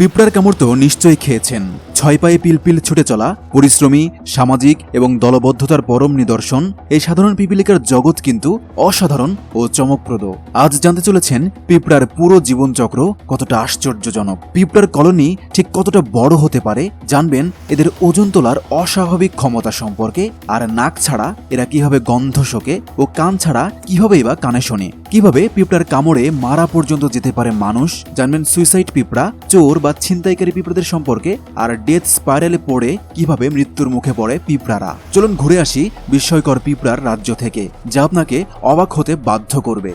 পিঁপড়ার কামড় তো নিশ্চয়ই খেয়েছেন। ছয় পায়ে পিলপিল ছুটে চলা, পরিশ্রমী, সামাজিক এবং দলবদ্ধতার পরম নিদর্শন, এই সাধারণ পিপিলিকার জগৎ কিন্তু অসাধারণ ও চমকপ্রদ। আজ জানতে চলেছেন পিঁপড়ার পুরো জীবনচক্র কতটা আশ্চর্যজনক। পিঁপড়ার কলোনি ঠিক কতটা বড় হতে পারে, জানবেন এদের ওজন তোলার অস্বাভাবিক ক্ষমতা সম্পর্কে, আর নাক ছাড়া এরা কীভাবে গন্ধ শোকে ও কান ছাড়া কিভাবেই বা কানে শোনে। কীভাবে পিঁপড়ার কামড়ে মারা পর্যন্ত যেতে পারে মানুষ? জানবেন সুইসাইড পিঁপড়া, চোর বা ছিনতাইকারী পিঁপড়াদের সম্পর্কে আর ডেথ স্পাইরালে পড়ে কীভাবে মৃত্যুর মুখে পড়ে পিঁপড়ারা। চলুন ঘুরে আসি বিস্ময়কর পিঁপড়ার রাজ্য থেকে, যা আপনাকে অবাক হতে বাধ্য করবে।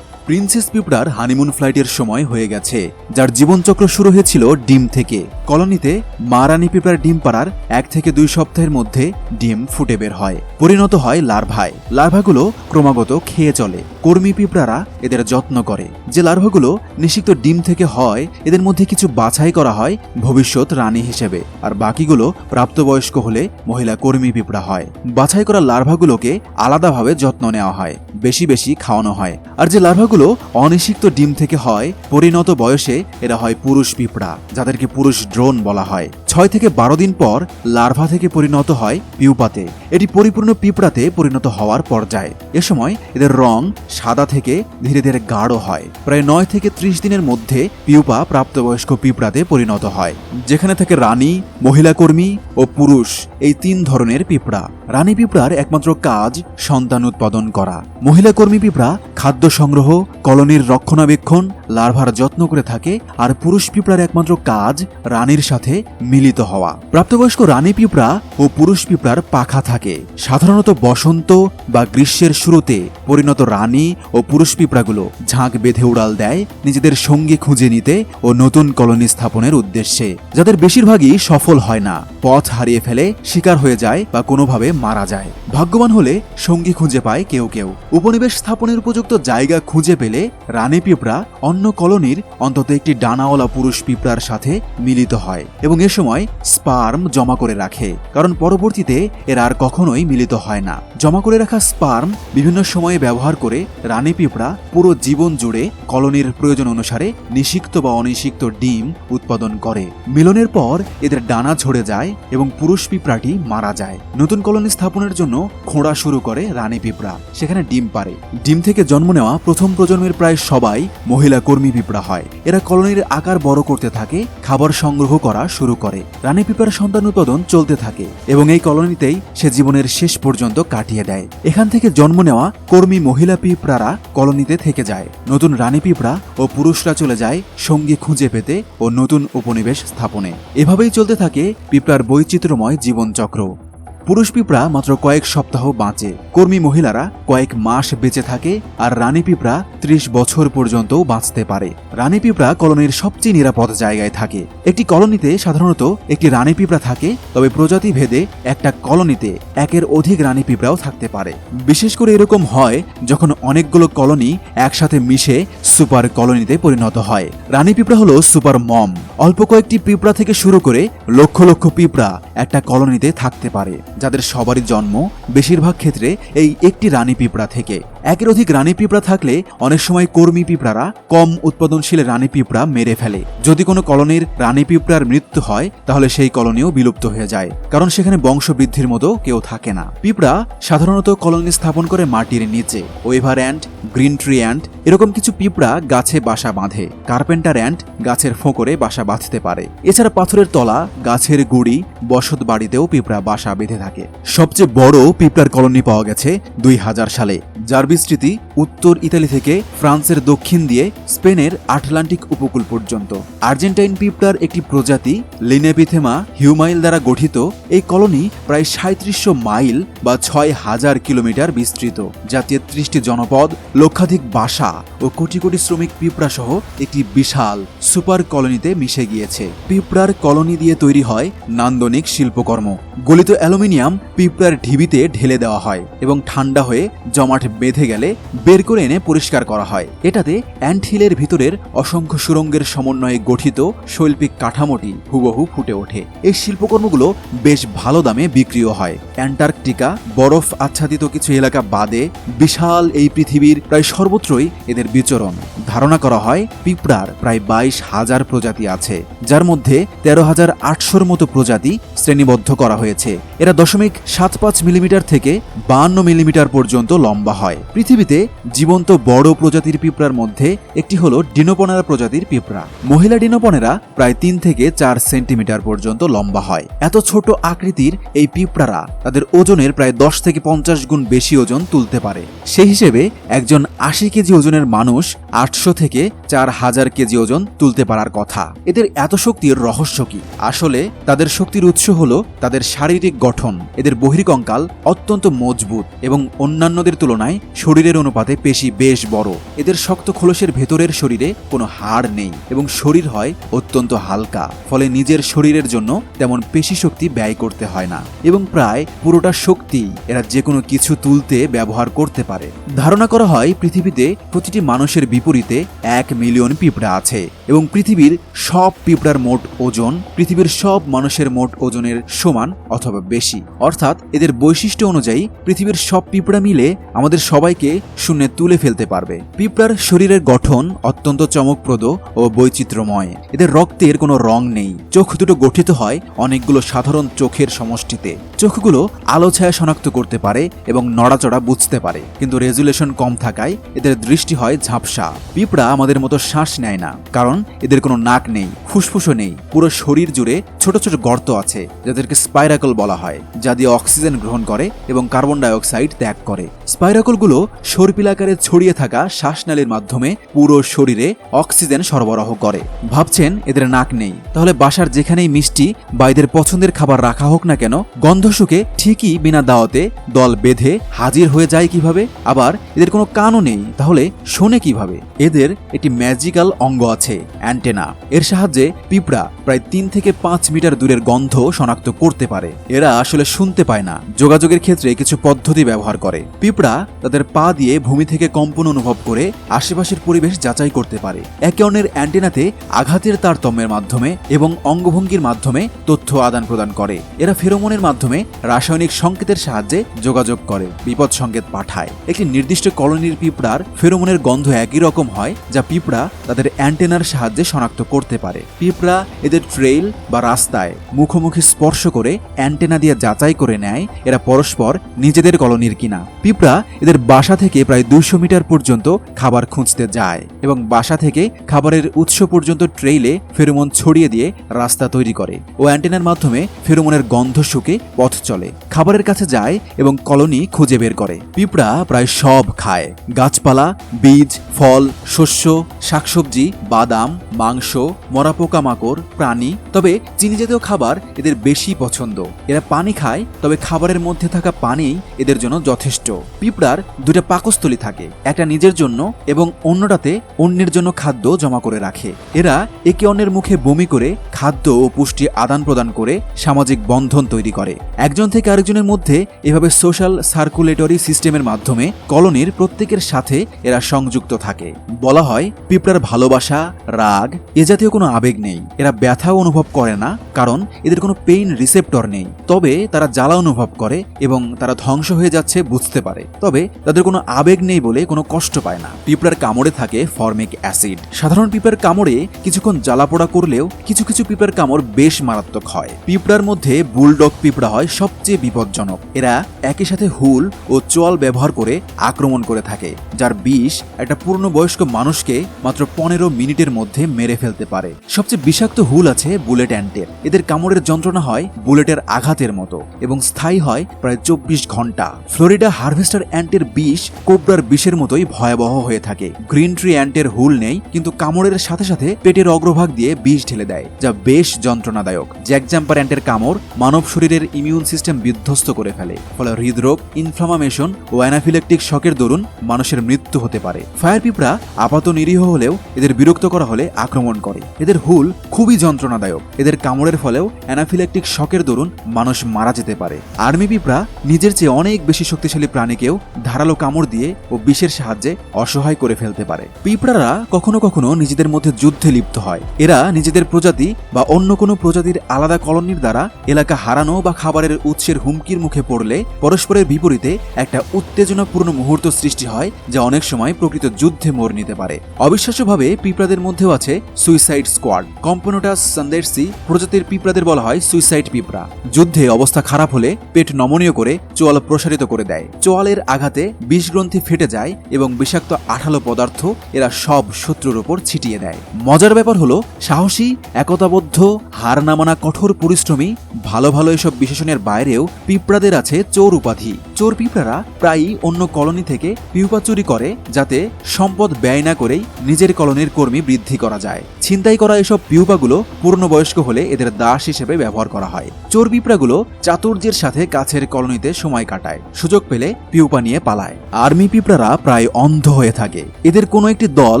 প্রিন্সেস পিঁপড়ার হানিমুন ফ্লাইটের সময় হয়ে গেছে, যার জীবনচক্র শুরু হয়েছিল ডিম থেকে। কলোনিতে মা রানী পিঁপড়ার ডিম পাড়ার এক থেকে দুই সপ্তাহের মধ্যে ডিম ফুটে বের হয়। পরিণত হয় লার্ভায়। লার্ভাগুলো ক্রমাগত খেয়ে চলে। কর্মী পিঁপড়ারা এদের যত্ন করে। যে লার্ভাগুলো নিষিক্ত ডিম থেকে হয়, এদের মধ্যে কিছু বাছাই করা হয় ভবিষ্যৎ রানী হিসেবে। আর বাকিগুলো প্রাপ্তবয়স্ক হলে মহিলা কর্মী পিঁপড়া হয়। বাছাই করা লার্ভাগুলোকে আলাদাভাবে যত্ন নেওয়া হয়। বেশি বেশি খাওয়ানো হয়। আর যে লার্ভাগুলো অনিষিক্ত ডিম থেকে হয়, পরিণত বয়সে এরা হয় পুরুষ পিঁপড়া, যাদেরকে পুরুষ ড্রোন বলা হয়। ছয় থেকে বারো দিন পর লার্ভা থেকে পরিণত হয় পিউপাতে। এটি পরিপূর্ণ পিঁপড়াতে পরিণত হওয়ার পর্যায়ে। এ সময় এদের রং সাদা থেকে ধীরে ধীরে গাঢ় হয়। প্রায় নয় থেকে ত্রিশ দিনের মধ্যে পিউপা প্রাপ্তবয়স্ক পিঁপড়াতে পরিণত হয়। যেখানে থাকে রানী মহিলা কর্মী ও পুরুষ এই তিন ধরনের পিঁপড়া। রানী পিঁপড়ার একমাত্র কাজ সন্তান উৎপাদন করা। মহিলা কর্মী পিঁপড়া খাদ্য সংগ্রহ, কলোনির রক্ষণাবেক্ষণ, লার্ভার যত্ন করে থাকে আর পুরুষ পিঁপড়ার একমাত্র কাজ রানীর সাথে মিলিত হওয়া। প্রাপ্তবয়স্ক রানী পিঁপড়া ও পুরুষ পিঁপড়ার পাখা থাকে। সাধারণত বসন্ত বা গ্রীষ্মের শুরুতে পরিণত রানী ও পুরুষ পিঁপড়াগুলো ঝাঁক বেঁধে উড়াল দেয় নিজেদের সঙ্গী খুঁজে নিতে ও নতুন কলোনি স্থাপনের উদ্দেশ্যে, যাদের বেশিরভাগই সফল হয় না, পথ হারিয়ে ফেলে, শিকার হয়ে যায় বা কোনোভাবে মারা যায়। ভাগ্যবান হলে সঙ্গী খুঁজে পায় কেউ কেউ। উপনিবেশ স্থাপনের উপযুক্ত জায়গা খুঁজে পেলে রানী পিঁপড়া অন্য কলোনির অন্তত একটি ডানাওয়ালা পুরুষ পিঁপড়ার সাথে মিলিত হয় এবং এ সময় স্পার্ম জমা করে রাখে, কারণ পরবর্তীতে এরা আর কখনোই মিলিত হয় না। জমা করে রাখা স্পার্ম বিভিন্ন সময়ে ব্যবহার করে রানী পিঁপড়া পুরো জীবন জুড়ে কলোনির প্রয়োজন অনুসারে নিষিক্ত বা অনিষিক্ত ডিম উৎপাদন করে। মিলনের পর এদের ডানা ঝরে যায় এবং পুরুষ পিঁপড়াটি মারা যায়। নতুন কলোনি স্থাপনের জন্য খোঁড়া শুরু করে রানী পিঁপড়া। সেখানে ডিম পারে। ডিম থেকে জন্ম নেওয়া প্রথম প্রজন্মের প্রায় সবাই মহিলা কর্মী পিঁপড়া হয়। এরা কলোনির আকার বড় করতে থাকে, খাবার সংগ্রহ করা শুরু করে। রানী পিপার সন্তান উৎপাদন চলতে থাকে এবং এই কলোনিতেই সে জীবনের শেষ পর্যন্ত কাটিয়ে দেয়। এখান থেকে জন্ম নেওয়া কর্মী মহিলা পিঁপড়ারা কলোনিতে থেকে যায়। নতুন রানী পিঁপড়া ও পুরুষরা চলে যায় সঙ্গী খুঁজে পেতে ও নতুন উপনিবেশ স্থাপনে। এভাবেই চলতে থাকে পিঁপড়ার বৈচিত্র্যময় জীবনচক্র। পুরুষ পিঁপড়া মাত্র কয়েক সপ্তাহ বাঁচে। কর্মী মহিলারা কয়েক মাস বেঁচে থাকে আর রানী পিঁপড়া ত্রিশ বছর পর্যন্ত বাঁচতে পারে। রানী পিঁপড়া কলোনির সবচেয়ে নিরাপদ জায়গায় থাকে। একটি কলোনিতে সাধারণত একটি রানী পিঁপড়া থাকে, তবে প্রজাতি ভেদে একটা কলোনিতে একের অধিক রানী পিঁপড়াও থাকতে পারে। বিশেষ করে এরকম হয় যখন অনেকগুলো কলোনি একসাথে মিশে সুপার কলোনিতে পরিণত হয়। রানী পিঁপড়া হলো সুপার মম। অল্প কয়েকটি পিঁপড়া থেকে শুরু করে লক্ষ লক্ষ পিঁপড়া একটা কলোনিতে থাকতে পারে। যাদের সবারই জন্ম বেশিরভাগ ক্ষেত্রে এই একটি রানী পিঁপড়া থেকে। একের অধিক রানী পিঁপড়া থাকলে অনেক সময় কর্মী পিঁপড়ারা কম উৎপাদনশীল রানী পিঁপড়া মেরে ফেলে। যদি কোনো কলোনির রানী পিঁপড়ার মৃত্যু হয়, তাহলে সেই কলোনিও বিলুপ্ত হয়ে যায়, কারণ সেখানে বংশবৃদ্ধির মতো কেউ থাকে না। পিঁপড়া সাধারণত কলোনি স্থাপন করে মাটির নিচে, weaver ant, green tree ant এরকম কিছু পিঁপড়া গাছে বাসা বাঁধে। কার্পেন্টার অ্যান্ড গাছের ফোঁকরে বাসা বাঁধতে পারে। এছাড়া পাথরের তলা, গাছের গুড়ি বসত বাড়িতেও পিঁপড়া বাসা বেঁধে থাকে। সবচেয়ে বড় পিঁপড়ার কলোনি পাওয়া গেছে দুই হাজার সালে। যার বিস্তৃতি উত্তর ইতালি থেকে ফ্রান্সের দক্ষিণ দিয়ে স্পেনের আটলান্টিক উপকূল পর্যন্ত। আর্জেন্টাইন পিঁপড়ার একটি প্রজাতি লিনেপিথেমা হিউমাইল দ্বারা গঠিত। এই কলোনি প্রায় সাঁত্রিশশো মাইল বা ছয় হাজার কিলোমিটার বিস্তৃত। যা তেত্রিশটি জনপদ, লক্ষাধিক বাসা ও কোটি কোটি শ্রমিক পিঁপড়া সহ একটি বিশাল সুপার কলোনিতে মিশে গিয়েছে। পিঁপড়ার কলোনি দিয়ে তৈরি হয় নান্দনিক শিল্পকর্ম। গলিত অ্যালুমিনিয়াম অ্যামোনিয়াম পিঁপড়ার ঢিবিতে ঢেলে দেওয়া হয় এবং ঠান্ডা হয়ে জমাট বেঁধে গেলে বের করে এনে পরিষ্কার করা হয়। এটাতে অ্যান্টহিলের ভিতরের অসংখ্য সুরঙ্গের সমন্বয়ে গঠিত শৈল্পিক কাঠামোটি হুবহু ফুটে ওঠে। এই শিল্পকর্মগুলো বেশ ভালো দামে বিক্রিও হয়। অ্যান্টার্কটিকা, বরফ আচ্ছাদিত কিছু এলাকা বাদে বিশাল এই পৃথিবীর প্রায় সর্বত্রই এদের বিচরণ। ধারণা করা হয় পিঁপড়ার প্রায় বাইশ হাজার প্রজাতি আছে, যার মধ্যে তেরো হাজার আটশোর মতো প্রজাতি শ্রেণীবদ্ধ করা হয়েছে। এরা দশমিক সাত পাঁচ মিলিমিটার থেকে বান্ন মিলিমিটার পর্যন্ত লম্বা হয়। পৃথিবীতে জীবন্ত বড় প্রজাতির পিঁপড়ার মধ্যে একটি হল ডিনোপনেরা প্রজাতির পিঁপড়া। মহিলা ডিনোপনেরা প্রায় তিন থেকে চার সেন্টিমিটার পর্যন্ত লম্বা হয়। এত ছোট আকৃতির এই পিঁপড়ারা তাদের ওজনের প্রায় দশ থেকে পঞ্চাশ গুণ বেশি ওজন তুলতে পারে। সেই হিসেবে একজন আশি কেজি ওজনের মানুষ আটশো থেকে চার হাজার কেজি ওজন তুলতে পারার কথা। এদের এত শক্তির রহস্য কি? আসলে তাদের শক্তির উৎস হল তাদের শারীরিক গঠন। এদের বহির্কঙ্কাল অত্যন্ত মজবুত এবং অন্যান্যদের তুলনায় শরীরের অনুপাতে পেশি বেশ বড়। এদের শক্ত খোলসের ভেতরের শরীরে কোনো হাড় নেই এবং শরীর হয় অত্যন্ত হালকা, ফলে নিজের শরীরের জন্য তেমন পেশি শক্তি ব্যয় করতে হয় না। এবং প্রায় পুরোটা শক্তি এরা যে কোনো কিছু তুলতে ব্যবহার করতে পারে। ধারণা করা হয় পৃথিবীতে প্রতিটি মানুষের বিপরীতে এক মিলিয়ন পিঁপড়া আছে। এবং পৃথিবীর সব পিঁপড়ার মোট ওজন, পৃথিবীর সব মানুষের মোট ওজনের সমান অথবা বেশি। অর্থাৎ এদের বৈশিষ্ট্য অনুযায়ী পৃথিবীর সব পিঁপড়া মিলে আমাদের সবাইকে শূন্যে তুলে ফেলতে পারবে। পিঁপড়ার শরীরের গঠন অত্যন্ত চমকপ্রদ ও বৈচিত্র্যময়। এদের রক্তের কোনো রং নেই। চোখ দুটো গঠিত হয় অনেকগুলো সাধারণ চোখের সমষ্টিতে। চোখগুলো আলো ছায়া শনাক্ত করতে পারে এবং নড়াচড়া বুঝতে পারে। কিন্তু রেজুলেশন কম থাকায় এদের দৃষ্টি হয় ঝাপসা। পিঁপড়া আমাদের মতো শ্বাস নেয় না। কারণ এদের কোনো নাক নেই, ফুসফুসও নেই। পুরো শরীর জুড়ে ছোট ছোট গর্ত আছে, যাদেরকে স্পাইরাকল বলা হয়, যা দিয়ে অক্সিজেন গ্রহণ করে এবং কার্বন ডাইঅক্সাইড ত্যাগ করে। স্পাইরাকলগুলো সর্পিলাকারে ছড়িয়ে থাকা শ্বাসনালীর মাধ্যমে পুরো শরীরে অক্সিজেন সরবরাহ করে। ভাবছেন এদের নাক নেই। তাহলে বাসার যেখানেই মিষ্টি বা এদের পছন্দের খাবার রাখা হোক না কেন, গন্ধ ঠিকই বিনা দাওয়াতে দল বেঁধে হাজির হয়ে যায় কীভাবে? আবার এদের কোনো কানও নেই। তাহলে শোনে কীভাবে? এদের একটি ম্যাজিক্যাল অঙ্গ আছে। অ্যান্টেনা। এর সাহায্যে পিঁপড়া প্রায় তিন থেকে পাঁচ মিটার দূরের গন্ধ শনাক্ত করতে পারে। এরা আসলে শুনতে পায় না। যোগাযোগের ক্ষেত্রে কিছু পদ্ধতি ব্যবহার করে। পিঁপড়া তাদের পা দিয়ে ভূমি থেকে কম্পন অনুভব করে আশেপাশের পরিবেশ যাচাই করতে পারে। একে অন্যের অ্যান্টেনাতে আঘাতের তারতম্যের মাধ্যমে এবং অঙ্গভঙ্গির মাধ্যমে তথ্য আদান প্রদান করে। এরা ফেরোমনের মাধ্যমে রাসায়নিক সংকেতের সাহায্যে যোগাযোগ করে, বিপদ সংকেত পাঠায়। একটি নির্দিষ্ট কলোনির পিঁপড়ার ফেরোমনের গন্ধ একই রকম হয়, যা পিঁপড়া তাদের অ্যান্টেনার সাহায্যে শনাক্ত করতে পারে। পিঁপড়া এদের ট্রেইল বা রাস্তায় মুখোমুখি স্পর্শ করে অ্যান্টেনা দিয়ে যাচাই করে নেয়, এরা পরস্পর নিজেদের কলোনির কিনা। পিঁপড়া এদের বাসা থেকে প্রায় দুশো মিটার পর্যন্ত খাবার খুঁজতে যায় এবং বাসা থেকে খাবারের উৎস পর্যন্ত ট্রেইলে ফেরোমন ছড়িয়ে দিয়ে রাস্তা তৈরি করে ও অ্যান্টেনার মাধ্যমে ফেরোমনের গন্ধ শুকে পথ চলে। খাবারের কাছে যায় এবং কলোনি খুঁজে বের করে। পিঁপড়া প্রায় সব খায়। গাছপালা, বীজ, ফল, শস্য, শাকসবজি, বাদাম মাংস, মরা পোকামাকড়, প্রাণী, তবে চিনি জাতীয় খাবার এদের বেশি পছন্দ। এরা পানি খায়, তবে খাবারের মধ্যে থাকা পানি এদের জন্য যথেষ্ট। পিঁপড়ার দুটা পাকস্থলী থাকে, একটা নিজের জন্য এবং অন্যটাতে অন্যের জন্য খাদ্য জমা করে রাখে। এরা একে অন্যের মুখে বমি করে, খাদ্য ও পুষ্টি আদান প্রদান করে সামাজিক বন্ধন তৈরি করে। একজন থেকে আরেকজনের মধ্যে এভাবে সোশ্যাল সার্কুলেটরি সিস্টেমের মাধ্যমে কলোনির প্রত্যেকের সাথে এরা সংযুক্ত থাকে। বলা হয়, পিঁপড়ার ভালোবাসা রাগ, এ জাতীয় কোনো আবেগ নেই। এরা ব্যথাও অনুভব করে না, কারণ এদের কোনো পেইন রিসেপ্টর নেই। তবে তারা জ্বালা অনুভব করে এবং তারা ধ্বংস হয়ে যাচ্ছে বুঝতে পারে। তবে তাদের কোনো আবেগ নেই বলে কোনো কষ্ট পায় না। পিঁপড়ার কামড়ে থাকে ফর্মিক অ্যাসিড। সাধারণ পিঁপড়ার কামড়ে কিছুক্ষণ জ্বালা পোড়া করলেও কিছু কিছু পিঁপড়ার কামড় বেশ মারাত্মক হয়। পিঁপড়ার মধ্যে বুলডগ পিঁপড়া হয় সবচেয়ে বিপজ্জনক। এরা একই সাথে হুল ও চোয়াল ব্যবহার করে আক্রমণ করে থাকে। যার বিষ একটা পূর্ণবয়স্ক মানুষকে মাত্র পনেরো মিনিটের মধ্যে মেরে ফেলতে পারে। সবচেয়ে বিষাক্ত হুল আছে বুলেট অ্যান্টের। এদের কামড়ের যন্ত্রণা হয় বুলেটের আঘাতের মতো এবং স্থায়ী হয় প্রায় চব্বিশ ঘণ্টা। ফ্লোরিডা হারভেস্টার অ্যান্টের বিষ কোবরার বিষের মতোই ভয়াবহ হয়ে থাকে। গ্রিন ট্রি অ্যান্টের হুল নেই, কিন্তু কামড়ের সাথে সাথে পেটের অগ্রভাগ দিয়ে বিষ ঢেলে দেয়, যা বেশ যন্ত্রণাদায়ক। জ্যাক জাম্পার অ্যান্টের কামড় মানব শরীরের ইমিউন সিস্টেম বিধ্বস্ত করে ফেলে, ফলে হৃদরোগ, ইনফ্লামেশন ও অ্যানাফিলেকটিক শকের দরুন মানুষের মৃত্যু হতে পারে। ফায়ার পিঁপড়া আপাত নিরীহ হলেও এদের বিরক্ত করা হলে আক্রমণ করে। এদের হুল খুবই যন্ত্রণাদায়ক। এদের কামড়ের ফলেও অ্যানাফিল্যাকটিক শকের দরুন মানুষ মারা যেতে পারে। আর্মি পিঁপড়া নিজের চেয়ে অনেক বেশি শক্তিশালী প্রাণীকেও ধারালো কামড় দিয়ে ও বিষের সাহায্যে অসহায় করে ফেলতে পারে। পিঁপড়ারা কখনো কখনো নিজেদের মধ্যে যুদ্ধে লিপ্ত হয়। এরা নিজেদের প্রজাতি বা অন্য কোনো প্রজাতির আলাদা কলোনির দ্বারা এলাকা হারানো বা খাবারের উৎসের হুমকির মুখে পড়লে পরস্পরের বিপরীতে একটা উত্তেজনাপূর্ণ মুহূর্ত সৃষ্টি হয়, যা অনেক সময় প্রকৃত যুদ্ধে মোড় নিতে পারে। অবিশ্বাস্যভাবে পিঁপড়াদের মধ্যেও আছে সুইসাইড স্কোয়াড কম্পোনোটাস সান্দেরসি প্রজাতির পিঁপড়াদের বলা হয় সুইসাইড পিঁপড়া। যুদ্ধে অবস্থা খারাপ হলে পেট নমনীয় করে চোয়াল প্রসারিত করে দেয়। চোয়ালের আঘাতে বিষগ্রন্থি ফেটে যায় এবং বিষাক্ত আঠালো পদার্থ এরা সব শত্রুর ওপর ছিটিয়ে দেয়। মজার ব্যাপার হলো, সাহসী, একতাবদ্ধ, হার নামানা কঠোর পরিশ্রমী, ভালো ভালো এসব বিশেষণের বাইরেও পিঁপড়াদের আছে চোর উপাধি। চোর পিঁপড়ারা প্রায়ই অন্য কলোনি থেকে পিউপা চুরি করে যাতে সম্পদ ব্যয় না করেই নিজের কলোনির কর্মী বৃদ্ধি করা যায়। ছিনতাই করা এসব পিউপাগুলো পূর্ণবয়স্ক হলে এদের দাস হিসেবে ব্যবহার করা হয়। চোর পিঁপড়াগুলো চাতুর্যের সাথে কাছের কলোনিতে সময় কাটায়, সুযোগ পেলে পিউপা নিয়ে পালায়। আর্মি পিঁপড়ারা প্রায় অন্ধ হয়ে থাকে। এদের কোনো একটি দল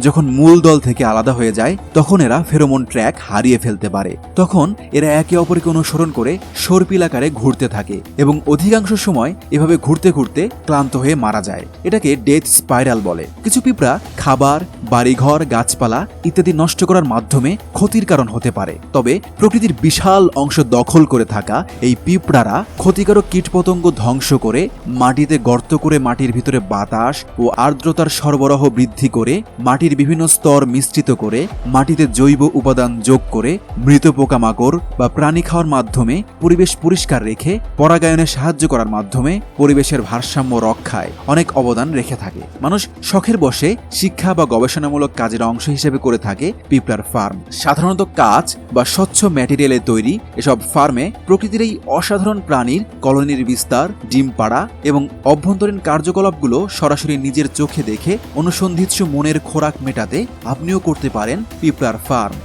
যখন মূল দল থেকে আলাদা হয়ে যায়, তখন এরা ফেরোমন ট্র্যাক হারিয়ে ফেলতে পারে। তখন এরা একে অপরকে অনুসরণ করে সর্পিল আকারে ঘুরতে থাকে এবং অধিকাংশ সময় এভাবে ঘুরতে ঘুরতে ক্লান্ত হয়ে মারা যায়। এটাকে ডেথ স্পাইরাল বলে। কিছু পিঁপড়া খাবার, বাড়িঘর, গাছপালা ইত্যাদি নষ্ট করার মাধ্যমে ক্ষতির কারণ হতে পারে। তবে প্রকৃতির বিশাল অংশ দখল করে থাকা এই পিঁপড়ারা ক্ষতিকারক কীটপতঙ্গ ধ্বংস করে মাটিতে গর্ত করে মাটির ভিতরে বাতাস ও আর্দ্রতার সরবরাহ বৃদ্ধি করে মাটির বিভিন্ন স্তর মিশ্রিত করে, মাটিতে জৈব উপাদান যোগ করে মৃত পোকামাকড় বা প্রাণী খাওয়ার মাধ্যমে পরিবেশ পরিষ্কার রেখে পরাগায়নে সাহায্য করার মাধ্যমে পরিবেশের ভারসাম্য রক্ষায় অনেক অবদান রেখে থাকে। মানুষ শখের বসে শিক্ষা বা গবেষণামূলক কাজের অংশ হিসেবে করে থাকে পিঁপড়ার ফার্ম। সাধারণত কাজ বা স্বচ্ছ ম্যাটেরিয়ালে তৈরি এসব ফার্মে প্রকৃতির এই অসাধারণ প্রাণীর কলোনির বিস্তার, ডিম পাড়া এবং অভ্যন্তরীণ কার্যকলাপগুলো সরাসরি নিজের চোখে দেখে অনুসন্ধিৎস মনের খোরাক মেটাতে আপনিও করতে পারেন পিঁপড়ার ফার্ম।